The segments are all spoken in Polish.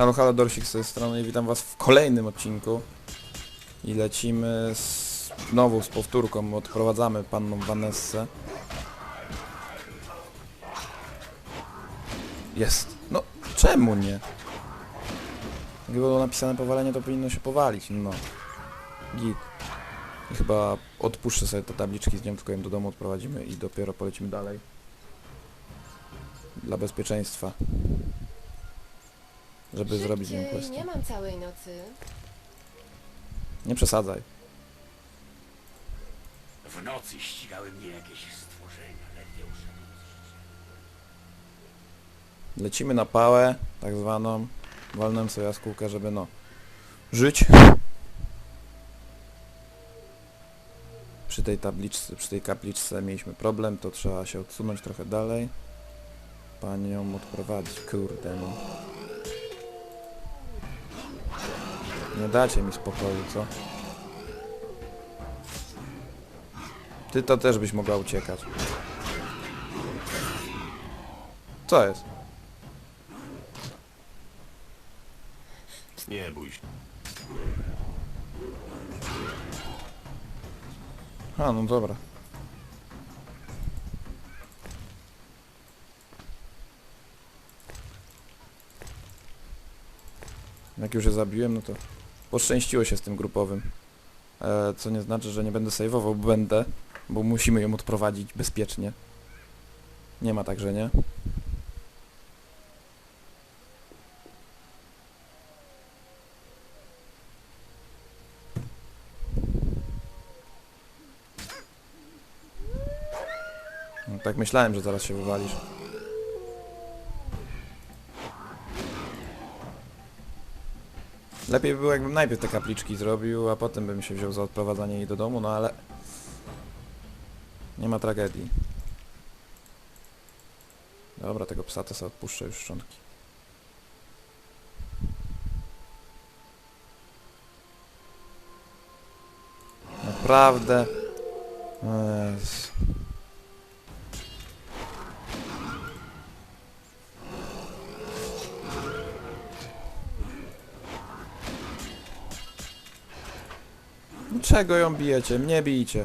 Halo, halo, Dorsik z tej strony witam was w kolejnym odcinku. I lecimy z, znowu z powtórką, odprowadzamy panną Vanessę. Jest. No, czemu nie? Gdyby było napisane powalenie, to powinno się powalić, no. Git. I chyba odpuszczę sobie te tabliczki z nią, tylko ją do domu odprowadzimy i dopiero polecimy dalej. Dla bezpieczeństwa. Żeby zrobić z nią Szybciej, quest. nie mam całej nocy. Nie przesadzaj. W nocy ścigały mnie jakieś stworzenia, ledwie uszedłem z życia. Lecimy na pałę, tak zwaną. Walnąłem sobie jaskółkę, żeby no... Żyć. Przy tej tabliczce, przy tej kapliczce mieliśmy problem, to trzeba się odsunąć trochę dalej. Panią odprowadzić, kurde no. Nie dacie mi spokoju, co? Ty to też byś mogła uciekać. Co jest? Nie bój się. A, no dobra. Jak już je zabiłem, no to poszczęściło się z tym grupowym. E, co nie znaczy, że nie będę saveował, będę, bo musimy ją odprowadzić bezpiecznie. Nie ma tak, że nie. No, tak myślałem, że zaraz się wywalisz. Lepiej by było, jakbym najpierw te kapliczki zrobił, a potem bym się wziął za odprowadzanie jej do domu, no ale... Nie ma tragedii. Dobra, tego psa to sobie odpuszczę już szczątki. Naprawdę... Czego ją bijecie? Mnie bijcie.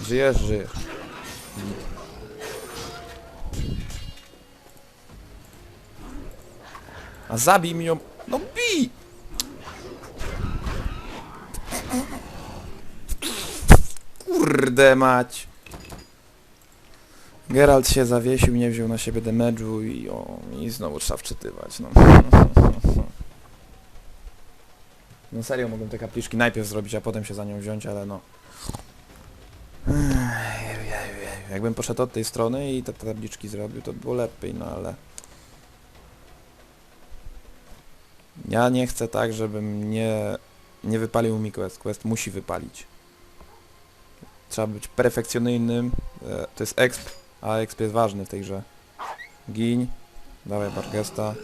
Żyjesz, żyjesz. A zabij mi ją. No bij! Kurde mać. Geralt się zawiesił, nie wziął na siebie damage'u i, o, i znowu trzeba wczytywać, no. No serio, mogłem te kapliczki najpierw zrobić, a potem się za nią wziąć, ale no. Jakbym poszedł od tej strony i te tabliczki zrobił, to by było lepiej, no ale... Ja nie chcę tak, żebym nie, nie wypalił mi quest. Quest musi wypalić. Trzeba być perfekcyjnym. e, To jest exp, a exp jest ważny w tej grze. Giń. Dawaj Bargesta.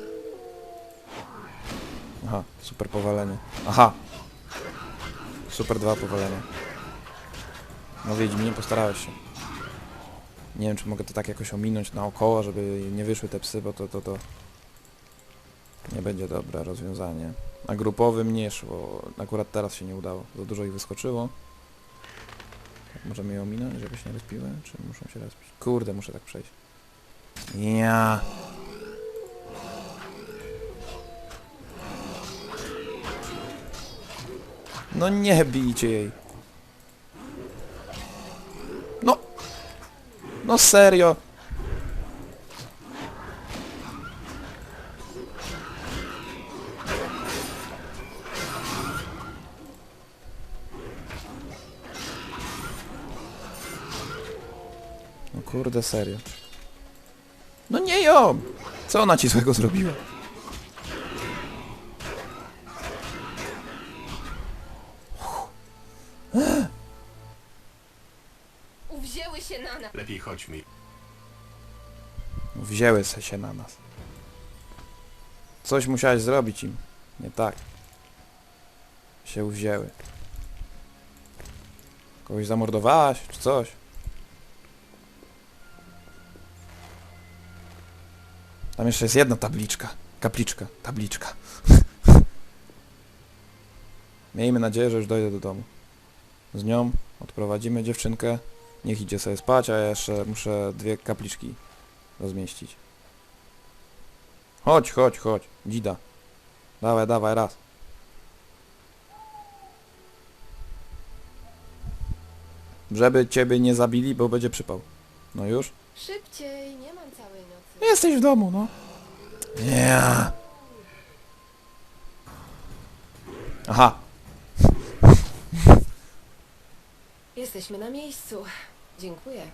Aha, super powalenie. Aha! Super dwa powalenia. No Wiedźminie, postarałeś się. Nie wiem, czy mogę to tak jakoś ominąć naokoło, żeby nie wyszły te psy, bo to, to, to nie będzie dobre rozwiązanie. Na grupowym nie szło. Akurat teraz się nie udało. Za dużo ich wyskoczyło. Możemy je ominąć, żeby się nie respiły? Czy muszą się respić? Kurde, muszę tak przejść. Ja. No nie bijcie jej. No. No serio. No kurde, serio. No nie ją! Co ona ci złego zrobiła? Uwzięły się na nas. Lepiej chodźmy. Wzięły se się na nas. Coś musiałeś zrobić im. Nie tak. Się uwzięły. Kogoś zamordowałaś, czy coś? Tam jeszcze jest jedna tabliczka. Kapliczka, tabliczka. Miejmy nadzieję, że już dojdę do domu. Z nią odprowadzimy dziewczynkę. Niech idzie sobie spać, a ja jeszcze muszę dwie kapliczki rozmieścić. Chodź, chodź, chodź. Dzida. Dawaj, dawaj, raz. Żeby ciebie nie zabili, bo będzie przypał. No już? Szybciej, nie mam nocy. Jesteś w domu, no. Nie. Aha. Jesteśmy na miejscu. Dziękuję.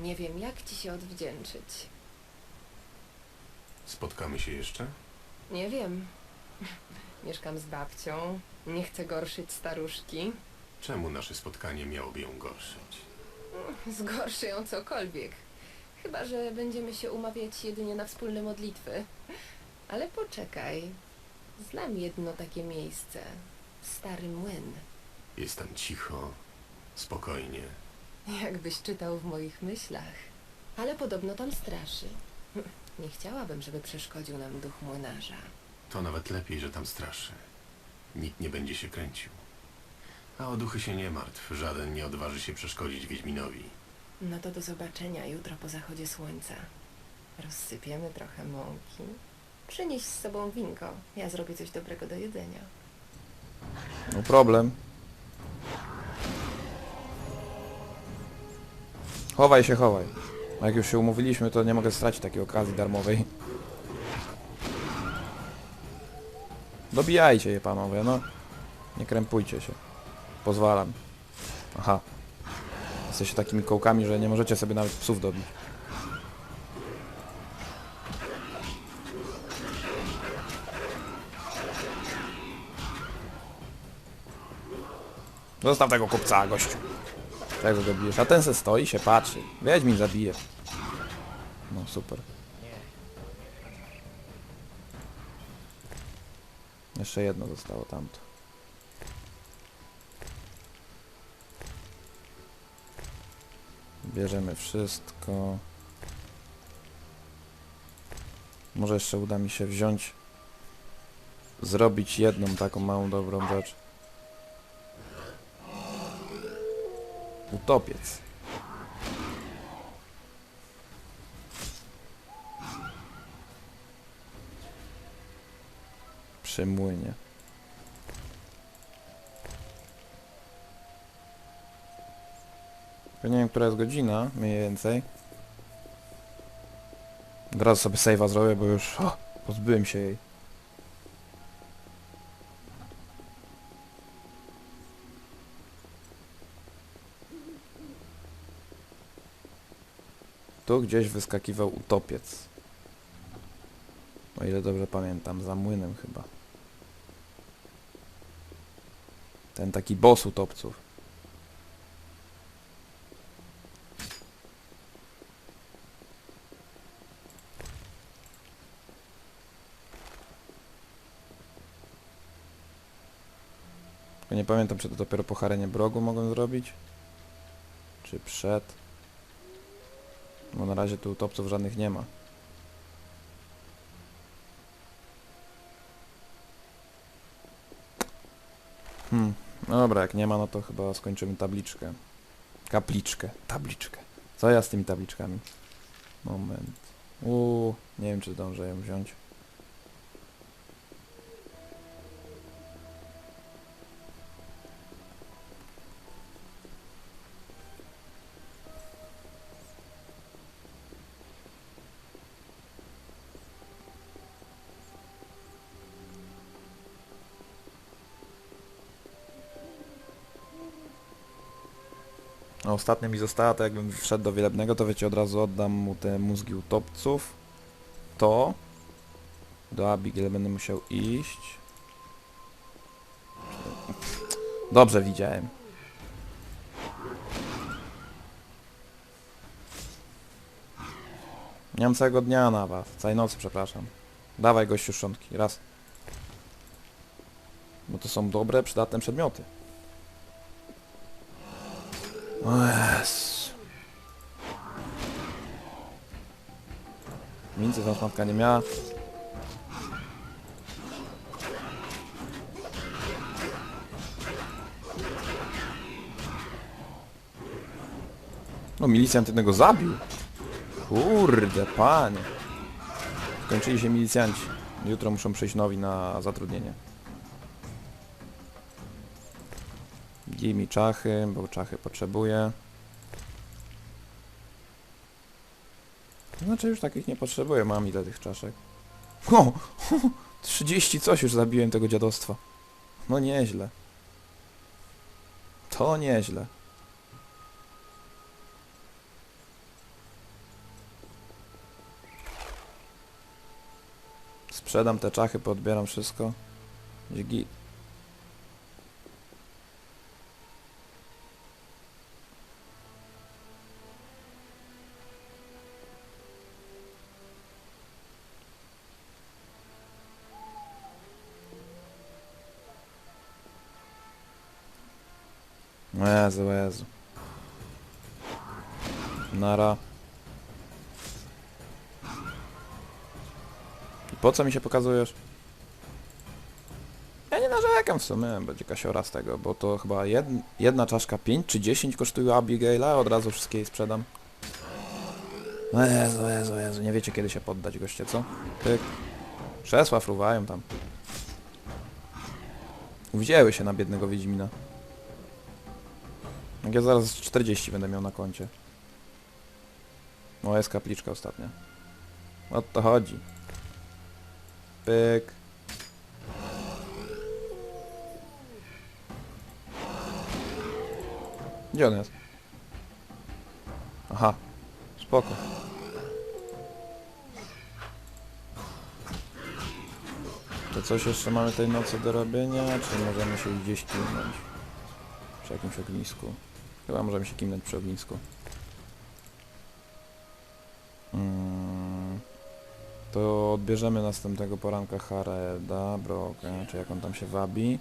Nie wiem, jak ci się odwdzięczyć. Spotkamy się jeszcze? Nie wiem. Mieszkam z babcią. Nie chcę gorszyć staruszki. Czemu nasze spotkanie miałoby ją gorszyć? Zgorszy ją cokolwiek. Chyba, że będziemy się umawiać jedynie na wspólne modlitwy. Ale poczekaj. Znam jedno takie miejsce. Stary młyn. Jest tam cicho, spokojnie. Jakbyś czytał w moich myślach. Ale podobno tam straszy. Nie chciałabym, żeby przeszkodził nam duch młynarza. To nawet lepiej, że tam straszy. Nikt nie będzie się kręcił. A o duchy się nie martw, żaden nie odważy się przeszkodzić Wiedźminowi. No to do zobaczenia jutro po zachodzie słońca. Rozsypiemy trochę mąki. Przynieś z sobą winko. Ja zrobię coś dobrego do jedzenia. No problem. Chowaj się, chowaj. A jak już się umówiliśmy, to nie mogę stracić takiej okazji darmowej. Dobijajcie je, panowie, no. Nie krępujcie się. Pozwalam. Aha. Jesteście takimi kołkami, że nie możecie sobie nawet psów dobić. Zostaw tego kupca, gościu. Czego go bijesz? A ten se stoi się patrzy. Wiedźmin zabije. No super. Jeszcze jedno zostało tamto. Bierzemy wszystko. Może jeszcze uda mi się wziąć zrobić jedną taką małą dobrą rzecz. Utopiec. Przy młynie. Ja nie wiem, która jest godzina, mniej więcej. Od razu sobie save'a zrobię, bo już o, pozbyłem się jej. Tu gdzieś wyskakiwał utopiec. O ile dobrze pamiętam, za młynem chyba. Ten taki boss utopców. Nie pamiętam, czy to dopiero po Harenie Brogu mogłem zrobić? Czy przed? Bo na razie tu utopców żadnych nie ma. Hmm, no dobra, jak nie ma, no to chyba skończymy tabliczkę. Kapliczkę, tabliczkę. Co ja z tymi tabliczkami? Moment. Uuu, nie wiem czy zdążę ją wziąć. Ostatnia mi została, to jakbym wszedł do Wielebnego, to wiecie, od razu oddam mu te mózgi utopców. To. Do Abigail będę musiał iść. Dobrze widziałem. Nie mam całego dnia na was. Całej nocy, przepraszam. Dawaj gościu szczątki, raz. Bo to są dobre, przydatne przedmioty. Jezu. Mincy ta matka nie miała. No milicjant jednego zabił. Kurde, panie. Skończyli się milicjanci. Jutro muszą przyjść nowi na zatrudnienie. Daj mi czachy, bo czachy potrzebuję. Znaczy już takich nie potrzebuję, mam ile tych czaszek. O! 30 coś już zabiłem tego dziadostwa. No nieźle. To nieźle. Sprzedam te czachy, podbieram wszystko. Git. Jezu, Jezu. Nara. I po co mi się pokazujesz? Ja nie narzekam w sumie, będzie kasiora z tego, bo to chyba jed, jedna czaszka 5 czy 10 kosztuje Abigaila, od razu wszystkie jej sprzedam. O Jezu, Jezu, Jezu, nie wiecie kiedy się poddać goście, co? Pyk. Krzesła fruwają tam. Wzięły się na biednego Wiedźmina. Jak ja zaraz 40 będę miał na koncie. O, jest kapliczka ostatnia. O to chodzi. Pyk. Gdzie on jest? Aha. Spoko. To coś jeszcze mamy tej nocy do robienia, czy możemy się gdzieś kimnąć? Przy jakimś ognisku. Chyba możemy się kimnąć przy ognisku. Mm. To odbierzemy następnego poranka Hareda, Brokę, czy jak on tam się wabi.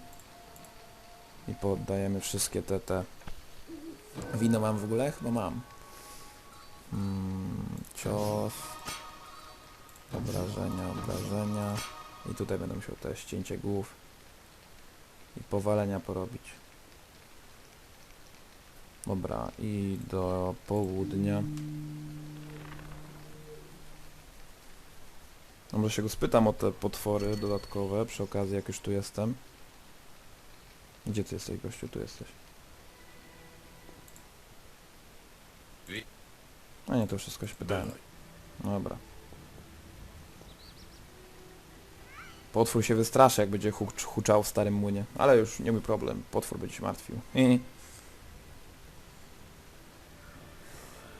I poddajemy wszystkie te te... Wino mam w ogóle? Chyba mam. Mm, cios. Obrażenia, obrażenia. I tutaj będę musiał te ścięcie głów. I powalenia porobić. Dobra, i do południa. No może się go spytam o te potwory dodatkowe, przy okazji jak już tu jestem. Gdzie ty jesteś, gościu? Tu jesteś. A nie, to wszystko się pytałem. Dobra. Potwór się wystraszy, jak będzie hucz, huczał w starym młynie. Ale już nie mój problem. Potwór będzie się martwił.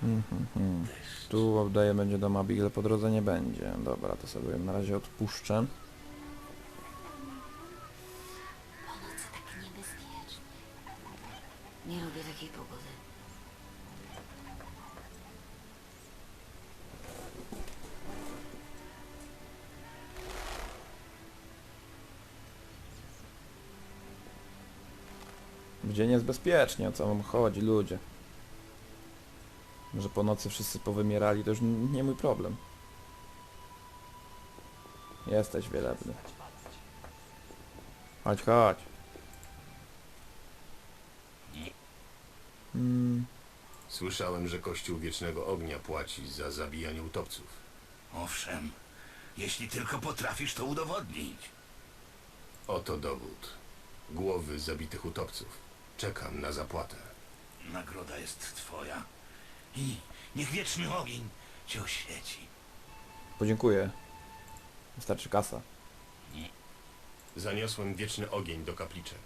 Mhm, mhm. Tu oddaję będzie do Abigail, po drodze nie będzie. Dobra, to sobie na razie odpuszczę. Po nocy tak niebezpiecznie. Nie lubię takiej pogody. W dzień jest bezpiecznie, o co wam chodzi, ludzie. Że po nocy wszyscy powymierali, to już nie mój problem. Jesteś wielebny. Chodź, chodź. Mm, Słyszałem, że Kościół Wiecznego Ognia płaci za zabijanie utopców. Owszem, jeśli tylko potrafisz to udowodnić. Oto dowód. Głowy zabitych utopców. Czekam na zapłatę. Nagroda jest twoja. I niech wieczny ogień cię oświeci. podziękuję. Wystarczy kasa. Zaniosłem wieczny ogień do kapliczek.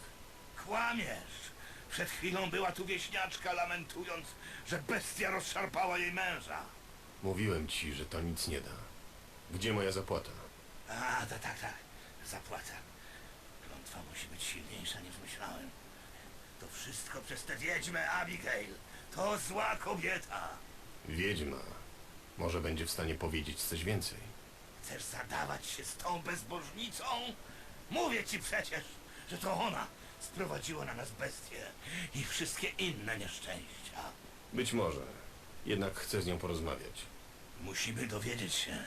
Kłamiesz! Przed chwilą była tu wieśniaczka lamentując, że bestia rozszarpała jej męża. Mówiłem ci, że to nic nie da. Gdzie moja zapłata? A, tak, tak, tak. Zapłata. Klątwa musi być silniejsza niż myślałem. To wszystko przez tę wiedźmę Abigail. To zła kobieta. Wiedźma. Może będzie w stanie powiedzieć coś więcej. Chcesz zadawać się z tą bezbożnicą? Mówię ci przecież, że to ona sprowadziło na nas bestie i wszystkie inne nieszczęścia. Być może. Jednak chcę z nią porozmawiać. Musimy dowiedzieć się,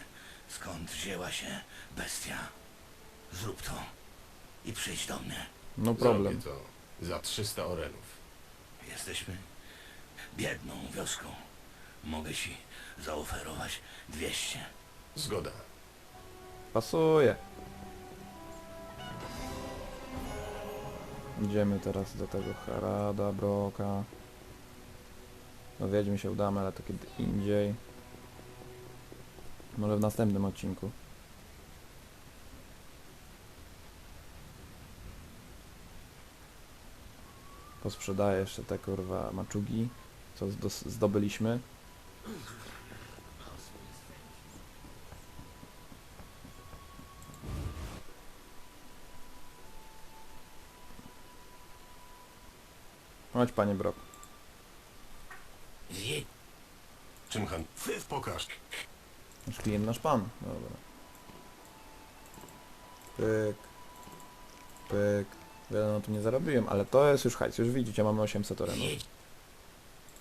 skąd wzięła się bestia. Zrób to i przyjdź do mnie. No problem. Zrobię to za 300 orenów. Jesteśmy biedną wioską. Mogę ci zaoferować 200. Zgoda. Pasuje. Idziemy teraz do tego Harada, Broka. No wiedźmy się udamy, ale to kiedy indziej. Może w następnym odcinku. Posprzedaję jeszcze te kurwa maczugi, zdos- zdobyliśmy. Chodź panie Brok. Wie... Czym han... Pokaż. Nasz klient, nasz pan. Dobra. Pyk. Pyk. Wiele na tym nie zarobiłem, ale to jest już hajs. Już widzicie, mamy 800 orenów.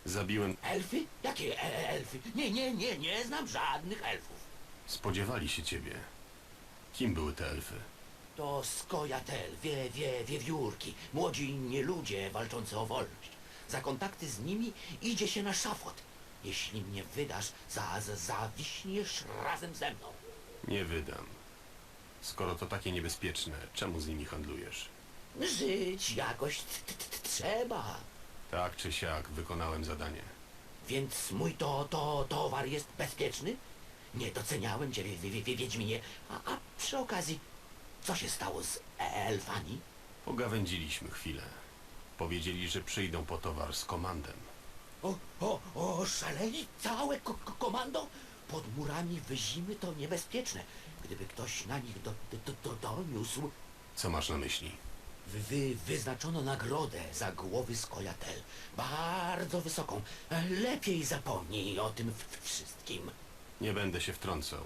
Zabiłem... Elfy? Jakie e elfy? Nie, nie, nie, nie znam żadnych elfów. Spodziewali się ciebie. Kim były te elfy? To skojatel, wie, wie, wiewiórki, młodzi nie ludzie walczący o wolność. Za kontakty z nimi idzie się na szafot. Jeśli mnie wydasz, za, za, zawiśniesz razem ze mną. Nie wydam. Skoro to takie niebezpieczne, czemu z nimi handlujesz? Żyć jakoś t, t, t, trzeba. Tak czy siak wykonałem zadanie. Więc mój to, to towar jest bezpieczny? Nie doceniałem cię, wie, wie, wie, Wiedźminie. A, a przy okazji, co się stało z elfami? Pogawędziliśmy chwilę. Powiedzieli, że przyjdą po towar z komandem. O, o, o, szaleli całe ko ko komando? Pod murami wyzimy to niebezpieczne. Gdyby ktoś na nich do, do, do, doniósł, Co masz na myśli? Wy, wy, wyznaczono nagrodę za głowy skojatel. Bardzo wysoką. Lepiej zapomnij o tym wszystkim. Nie będę się wtrącał.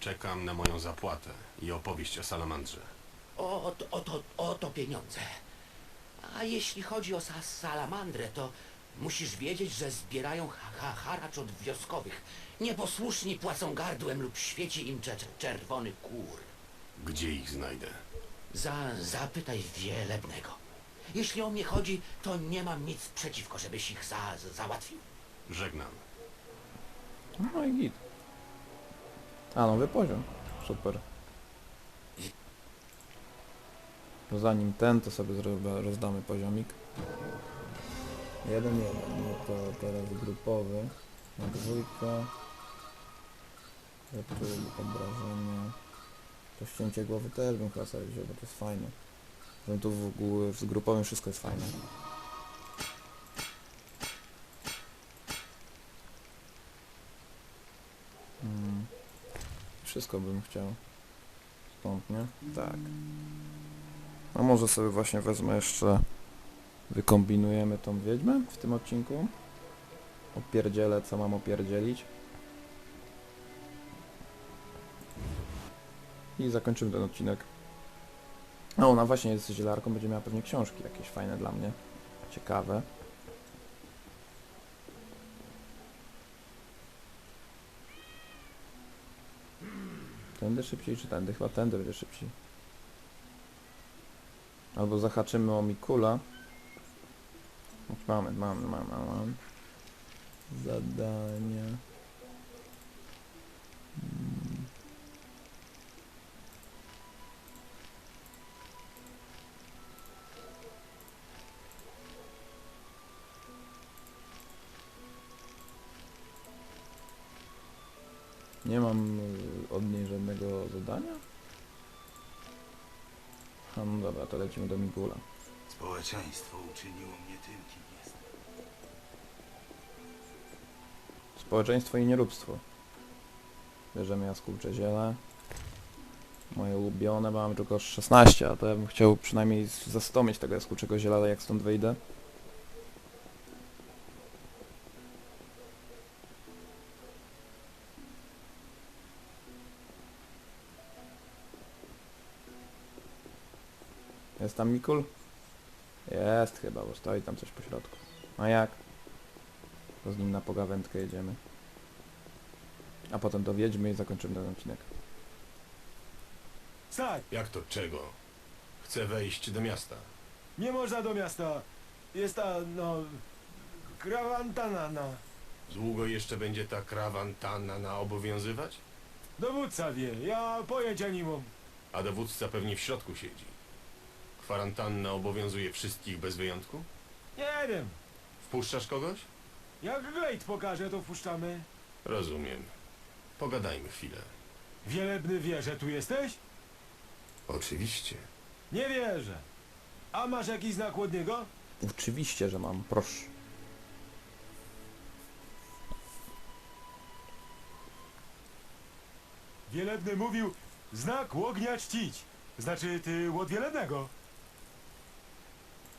Czekam na moją zapłatę i opowieść o salamandrze. Oto, oto, oto pieniądze. A jeśli chodzi o sa salamandrę, to musisz wiedzieć, że zbierają ha ha haracz od wioskowych. Nieposłuszni płacą gardłem lub świeci im czer czerwony kur. Gdzie ich znajdę? Za, zapytaj wielebnego. Jeśli o mnie chodzi, to nie mam nic przeciwko, żebyś ich za, załatwił. Żegnam. No i git. A, nowy poziom. Super. To zanim ten, to sobie zrobię, rozdamy poziomik. Jeden, jeden. No to teraz grupowy. Na dwójkę. Obrażenia. To ścięcie głowy też bym chyba sobie wziął, bo to jest fajne. No tu w ogóle grupowym wszystko jest fajne. Mm. Wszystko bym chciał. Stąd, nie? Tak. A może sobie właśnie wezmę jeszcze... Wykombinujemy tą wiedźmę w tym odcinku. Opierdzielę, co mam opierdzielić. I zakończymy ten odcinek. A ona właśnie jest zielarką, będzie miała pewnie książki jakieś fajne dla mnie. Ciekawe. Tędy szybciej czy tędy? Chyba tędy będzie szybciej. Albo zahaczymy o Mikula. Mamy, mamy, mamy, mamy. Zadania. Nie mam y, od niej żadnego zadania? A no dobra, to lecimy do Migula. Społeczeństwo uczyniło mnie tym, kim jestem. Społeczeństwo i nieróbstwo. Bierzemy jaskółcze ziele. Moje ulubione, mam tylko 16, a to ja bym chciał przynajmniej za 100 mieć tego jaskółczego ziela, jak stąd wyjdę. Jest tam Mikul? Jest chyba, bo stoi tam coś po środku. A jak? To z nim na pogawędkę jedziemy. A potem do Wiedźmy i zakończymy ten odcinek. Stać! Jak to czego? Chcę wejść do miasta. Nie można do miasta. Jest ta, no... Krawantana, no. Długo jeszcze będzie ta krawantanna na obowiązywać? Dowódca wie, ja pojęcia nie mam. A dowódca pewnie w środku siedzi. Kwarantanna obowiązuje wszystkich bez wyjątku? Nie wiem. Wpuszczasz kogoś? Jak Glade pokaże, to wpuszczamy. Rozumiem. Pogadajmy chwilę. Wielebny wie, że tu jesteś? Oczywiście. Nie wierzę. A masz jakiś znak od niego? Oczywiście, że mam, proszę. Wielebny mówił, znak łognia czcić. Znaczy, ty łod wielebnego.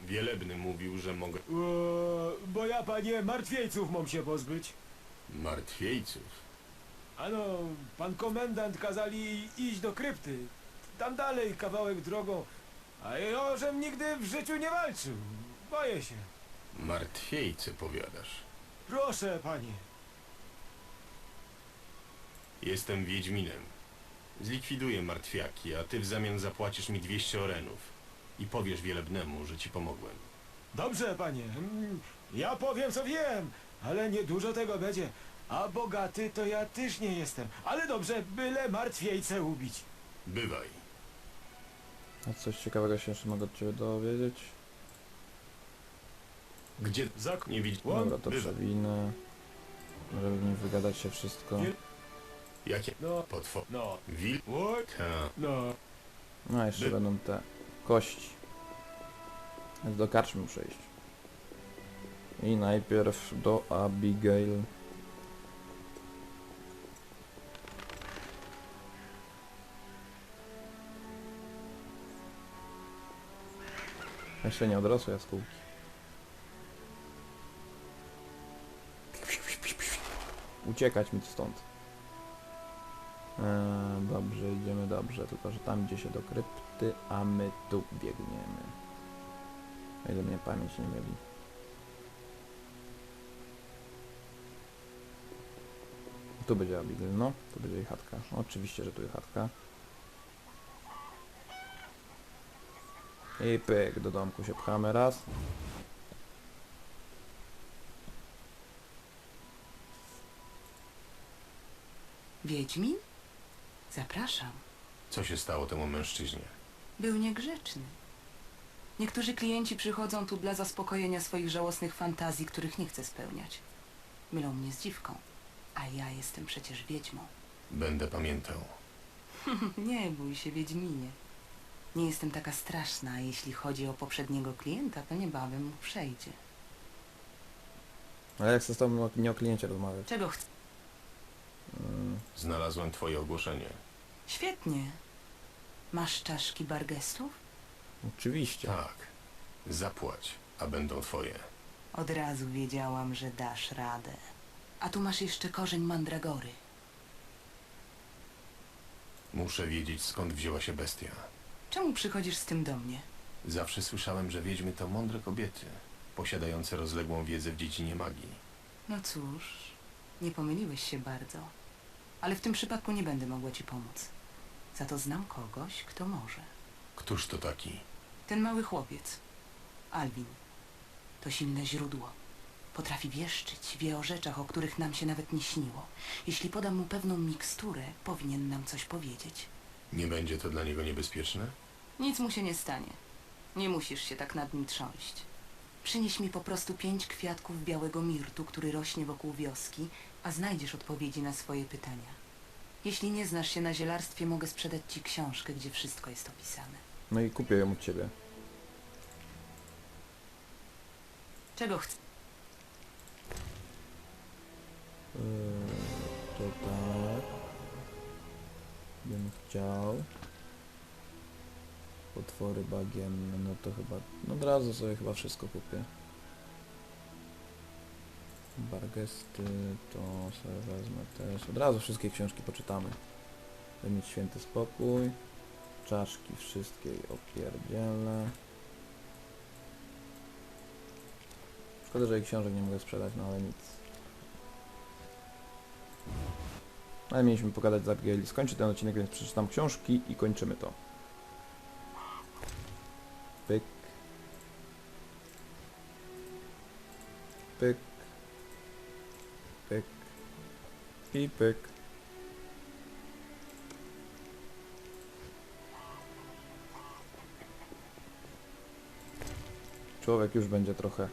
Wielebny mówił, że mogę... Eee, bo ja, panie, martwiejców mam się pozbyć. Martwiejców. Ano, pan komendant kazali iść do krypty. Tam dalej kawałek drogą. A ja, żem nigdy w życiu nie walczył. Boję się. Martwiejcy, powiadasz. Proszę, panie. Jestem Wiedźminem. Zlikwiduję martwiaki, a ty w zamian zapłacisz mi 200 orenów. I powiesz Wielebnemu, że ci pomogłem. Dobrze, panie. Mm, Ja powiem, co wiem, ale nie dużo tego będzie. A bogaty to ja też nie jestem. Ale dobrze, byle martwiejce ubić. Bywaj. A coś ciekawego się jeszcze mogę od Ciebie dowiedzieć? Gdzie... Zak... Nie widzi... Dobra, to Bywaj. przewinę. Żeby nie wygadać się wszystko. Jakie... No, Potwo... no. Wil... What? Ta... No. No, jeszcze By- będą te kości. Więc do karczmy muszę iść. I najpierw do Abigail. Jeszcze nie odrosły jaskółki. Uciekać mi stąd. Eee, dobrze, idziemy dobrze, tylko że tam idzie się do krypty, a my tu biegniemy. O ile mnie pamięć nie myli. Tu będzie Abigail, no, tu będzie jej chatka. Oczywiście, że tu jest chatka. I pyk, do domku się pchamy raz. Wiedźmin? Zapraszam. Co się stało temu mężczyźnie? Był niegrzeczny. Niektórzy klienci przychodzą tu dla zaspokojenia swoich żałosnych fantazji, których nie chcę spełniać. Mylą mnie z dziwką, a ja jestem przecież wiedźmą. Będę pamiętał. nie bój się, Wiedźminie. Nie jestem taka straszna, a jeśli chodzi o poprzedniego klienta, to niebawem mu przejdzie. Ale jak chcę z tobą o- nie o kliencie rozmawiać? Czego chcę? Mm, Znalazłem twoje ogłoszenie. Świetnie. Masz czaszki bargestów? oczywiście. Tak. Zapłać, a będą twoje. Od razu wiedziałam, że dasz radę. A tu masz jeszcze korzeń mandragory. Muszę wiedzieć, skąd wzięła się bestia. Czemu przychodzisz z tym do mnie? Zawsze słyszałem, że wiedźmy to mądre kobiety, posiadające rozległą wiedzę w dziedzinie magii. No cóż, nie pomyliłeś się bardzo. Ale w tym przypadku nie będę mogła ci pomóc. Za to znam kogoś, kto może. Któż to taki? Ten mały chłopiec, Alwin, to silne źródło. Potrafi wieszczyć, wie o rzeczach, o których nam się nawet nie śniło. Jeśli podam mu pewną miksturę, powinien nam coś powiedzieć. Nie będzie to dla niego niebezpieczne? Nic mu się nie stanie. Nie musisz się tak nad nim trząść. Przynieś mi po prostu pięć kwiatków białego mirtu, który rośnie wokół wioski, a znajdziesz odpowiedzi na swoje pytania. Jeśli nie znasz się na zielarstwie, mogę sprzedać ci książkę, gdzie wszystko jest opisane. No i kupię ją od ciebie. Czego chcesz? Yy, to tak. Bym chciał. Potwory bagienne, no to chyba... No od razu sobie chyba wszystko kupię. Bargesty to sobie wezmę też. Od razu wszystkie książki poczytamy. By mieć święty spokój. Czaszki wszystkie opierdzielę. Szkoda, że jej książek nie mogę sprzedać, no ale nic. Ale mieliśmy pogadać z Abigail. Skończę ten odcinek, więc przeczytam książki i kończymy to. Pyk. Pyk. Pyk. I pyk. Człowiek już będzie trochę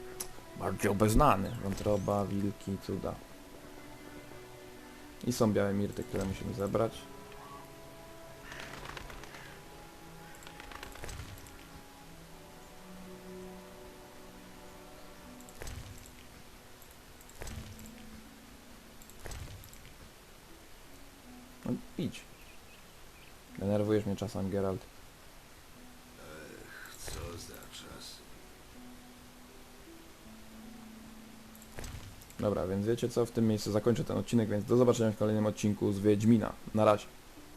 bardziej obeznany. Wątroba, wilki, cuda. I są białe mirty, które musimy zebrać. Czasem, Geralt. Co za czas. Dobra, więc wiecie co, w tym miejscu zakończę ten odcinek, więc do zobaczenia w kolejnym odcinku z Wiedźmina. Na razie.